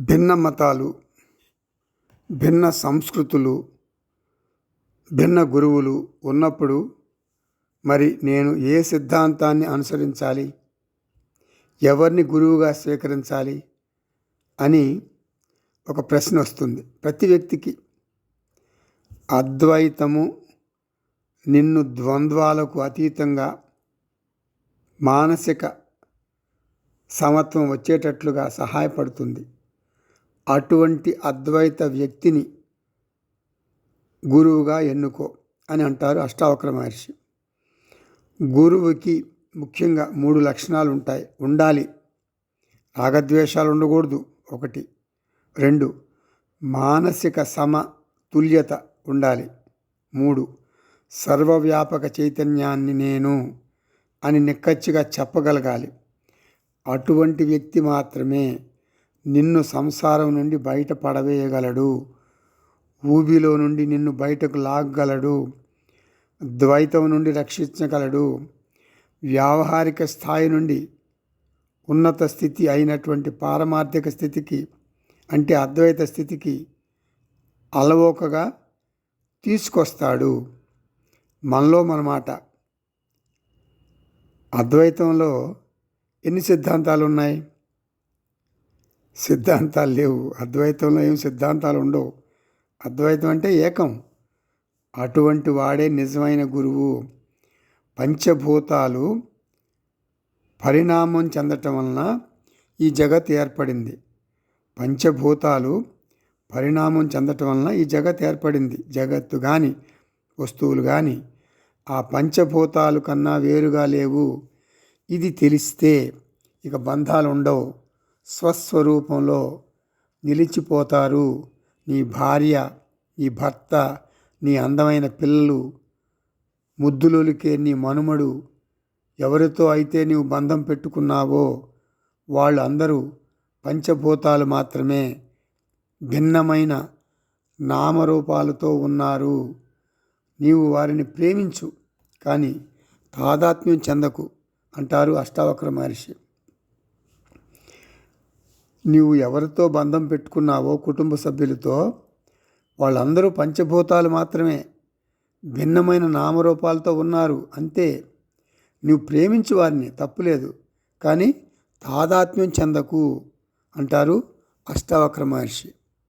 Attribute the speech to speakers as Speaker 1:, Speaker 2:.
Speaker 1: భిన్న మతాలు భిన్న సంస్కృతులు భిన్న గురువులు ఉన్నప్పుడు మరి నేను ఏ సిద్ధాంతాన్ని అనుసరించాలి? ఎవరిని గురువుగా స్వీకరించాలి? అని ఒక ప్రశ్న వస్తుంది. ప్రతి వ్యక్తికి అద్వైతము నిన్ను ద్వంద్వాలకు అతీతంగా మానసిక సమత్వం వచ్చేటట్లుగా సహాయపడుతుంది. అటువంటి అద్వైత వ్యక్తిని గురువుగా ఎన్నుకో అని అంటారు అష్టావక్ర మహర్షి. గురువుకి ముఖ్యంగా మూడు లక్షణాలు ఉంటాయి. ఉండాలి. రాగద్వేషాలు ఉండకూడదు. ఒకటి. రెండు. మానసిక సమతుల్యత ఉండాలి. మూడు. సర్వవ్యాపక చైతన్యాన్ని నేను అని నిక్కచ్చిగా చెప్పగలగాలి. అటువంటి వ్యక్తి మాత్రమే నిన్ను సంసారం నుండి బయట పడవేయగలడు ఊబిలో నుండి నిన్ను బయటకు లాగగలడు. ద్వైతం నుండి రక్షించగలడు. వ్యావహారిక స్థాయి నుండి ఉన్నత స్థితి అయినటువంటి పారమార్థిక స్థితికి అంటే అద్వైత స్థితికి అలవోకగా తీసుకొస్తాడు. మనలో మనమాట. అద్వైతంలో ఎన్ని సిద్ధాంతాలు ఉన్నాయి సిద్ధాంతాలు లేవు. అద్వైతంలో ఏం సిద్ధాంతాలు ఉండవు. అద్వైతం అంటే ఏకం. అటువంటి వాడే నిజమైన గురువు. పంచభూతాలు పరిణామం చెందటం వలన ఈ జగత్ ఏర్పడింది. పంచభూతాలు పరిణామం చెందటం వలన ఈ జగత్ ఏర్పడింది. జగత్తు కానీ వస్తువులు కానీ ఆ పంచభూతాలు కన్నా వేరుగా లేవు. ఇది తెలిస్తే ఇక బంధాలు ఉండవు. స్వస్వరూపంలో నిలిచిపోతారు. నీ భార్య నీ భర్త నీ అందమైన పిల్లలు ముద్దులోలికే నీ మనుమడు ఎవరితో అయితే నీవు బంధం పెట్టుకున్నావో వాళ్ళు అందరూ పంచభూతాలు మాత్రమే. భిన్నమైన నామరూపాలతో ఉన్నారు. నీవు వారిని ప్రేమించు కానీ తాదాత్మ్యం చెందకు అంటారు అష్టావక్ర మహర్షి. నీవు ఎవరితో బంధం పెట్టుకున్నావో కుటుంబ సభ్యులతో వాళ్ళందరూ పంచభూతాలు మాత్రమే భిన్నమైన నామరూపాలతో ఉన్నారు. అంతే. నువ్వు ప్రేమించు వారిని తప్పులేదు కానీ తాదాత్మ్యం చెందకు అంటారు అష్టావక్ర మహర్షి.